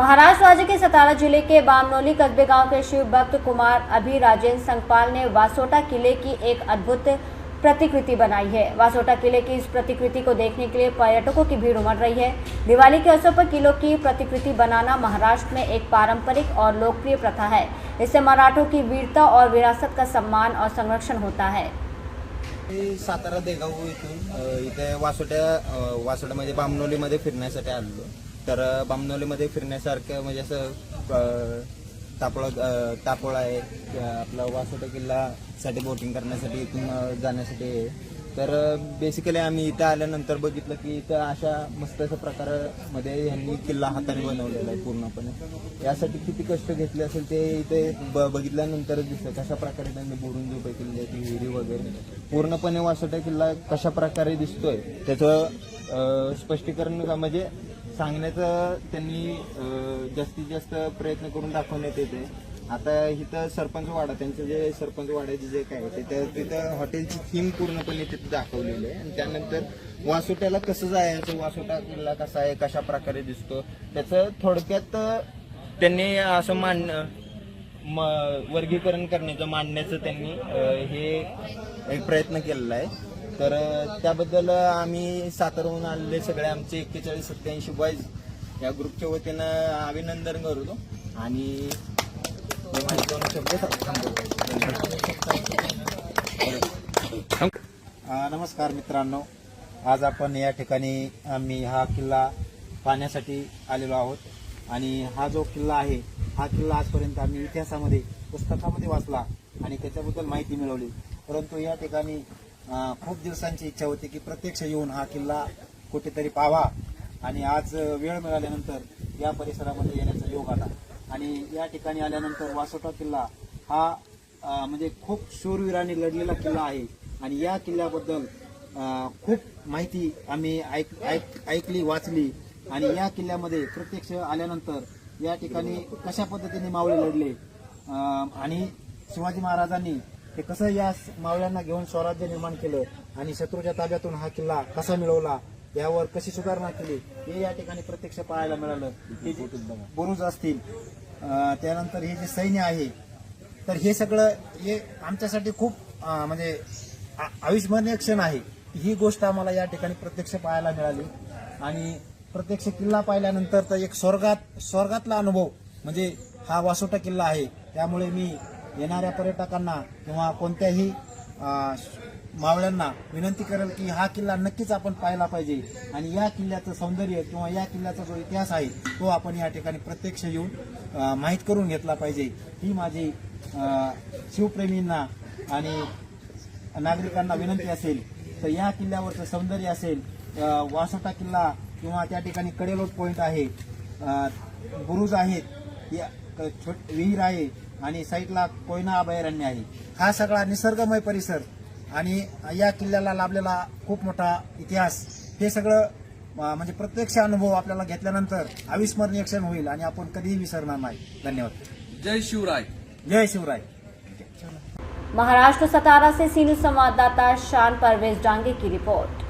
महाराष्ट्र राज्य के सतारा ज़िले के बामनोली कस्बे गाँव के शिव भक्त कुमार अभी राजेंद्र संगपाल ने वासोटा किले की एक अद्भुत प्रतिकृति बनाई है। वासोटा किले की इस प्रतिकृति को देखने के लिए पर्यटकों की भीड़ उमड़ रही है। दिवाली के अवसर पर किलो की प्रतिकृति बनाना महाराष्ट्र में एक पारंपरिक और लोकप्रिय प्रथा है। इससे मराठों की वीरता और विरासत का सम्मान और संरक्षण होता है। सातारा देगाव इथून इथे वासोट्या वासोट्या बामनोलीमध्ये फिरण्यासाठी आलेलो. तर बामनोलीमध्ये फिरण्यासारखं म्हणजे असं अ, तापळ तापोळा आहे. आपला वासोटा किल्लासाठी बोटिंग करण्यासाठी इथून जाण्यासाठी आहे. तर बेसिकली आम्ही इथं आल्यानंतर बघितलं की इथं अशा मस्त अशा प्रकारामध्ये ह्यांनी किल्ला हाताने बनवलेला आहे पूर्णपणे. यासाठी किती कष्ट घेतले असेल ते इथे ब बघितल्यानंतरच दिसतं कशा प्रकारे त्यांनी बोरून जे उभे ती आहेत विहिरी वगैरे. पूर्णपणे वासोटा किल्ला कशा प्रकारे दिसतोय त्याचं स्पष्टीकरण म्हणजे सांगण्याचं त्यांनी जास्तीत जास्त प्रयत्न करून दाखवण्यात येते आता इथं सरपंच वाडा त्यांचं जे सरपंच वाड्याचे जे काय होते तर तिथं हॉटेलची थीम पूर्णपणे तिथे दाखवलेली आहे. आणि त्यानंतर वासोट्याला कसं जायचं वासोटा किल्ला कसा आहे कशा प्रकारे दिसतो त्याचं थोडक्यात त्यांनी असं मान म- वर्गीकरण करण्याचं मांडण्याचं त्यांनी हे एक प्रयत्न केलेला आहे. तर त्याबद्दल आम्ही सातारहून आलेले सगळे आमचे एक्केचाळीस सत्याऐंशी बॉईज या ग्रुपच्या वतीनं अभिनंदन करतो. आणि माझे दोन शब्द थांबवतो. नमस्कार मित्रांनो. आज आपण या ठिकाणी आम्ही हा किल्ला पाहण्यासाठी आलेलो आहोत. आणि हा जो किल्ला आहे हा किल्ला आजपर्यंत आम्ही इतिहासामध्ये पुस्तकामध्ये वाचला आणि त्याच्याबद्दल माहिती मिळवली. परंतु या ठिकाणी खूप दिवसांची इच्छा होती की प्रत्यक्ष येऊन हा किल्ला कुठेतरी पाहावा. आणि आज वेळ मिळाल्यानंतर या परिसरामध्ये येण्याचा योग आला. आणि या ठिकाणी आल्यानंतर वासोटा किल्ला हा म्हणजे खूप शूरवीराने लढलेला किल्ला आहे. आणि या किल्ल्याबद्दल खूप माहिती आम्ही ऐक ऐक ऐकली वाचली. आणि या किल्ल्यामध्ये प्रत्यक्ष आल्यानंतर या ठिकाणी कशा पद्धतीने मावळे लढले? आणि शिवाजी महाराजांनी हे कसं या मावळ्यांना घेऊन स्वराज्य निर्माण केलं आणि शत्रूच्या ताब्यातून हा किल्ला कसा मिळवला यावर कशी सुधारणा केली हे या ठिकाणी प्रत्यक्ष पाहायला मिळालं. हे बुरुज असतील त्यानंतर हे जे सैन्य आहे तर हे सगळं हे आमच्यासाठी खूप म्हणजे आ- अविस्मरणीय क्षण आहे. ही गोष्ट आम्हाला या ठिकाणी प्रत्यक्ष पाहायला मिळाली. आणि प्रत्यक्ष किल्ला पाहिल्यानंतर तर एक स्वर्गात स्वर्गातला अनुभव म्हणजे हा वासोटा किल्ला आहे. त्यामुळे मी येणाऱ्या पर्यटकांना किंवा कोणत्याही मावळ्यांना विनंती करेल की हा किल्ला नक्कीच आपण पाहायला पाहिजे. आणि या किल्ल्याचं सौंदर्य किंवा या किल्ल्याचा जो इतिहास आहे तो आपण या ठिकाणी प्रत्यक्ष येऊन माहीत करून घेतला पाहिजे. ही माझी शिवप्रेमींना आणि नागरिकांना विनंती असेल तर या किल्ल्यावरचं सौंदर्य असेल अं, वासोटा किल्ला किंवा त्या ठिकाणी कडेलोट पॉईंट आहे बुरुज आहेत या- क- छोट विहीर आहे आणि साईडला कोयना अभयारण्य आहे. हा सगळा निसर्गमय परिसर आणि या किल्ल्याला लाभलेला खूप मोठा इतिहास. हे सगळं म्हणजे प्रत्यक्ष अनुभव आपल्याला घेतल्यानंतर अविस्मरणीय क्षण होईल आणि आपण कधीही विसरणार नाही. धन्यवाद. जय शिवराय. जय शिवराय. महाराष्ट्र सतारा से सीनू संवाददाता शान परवेज डांगे की रिपोर्ट.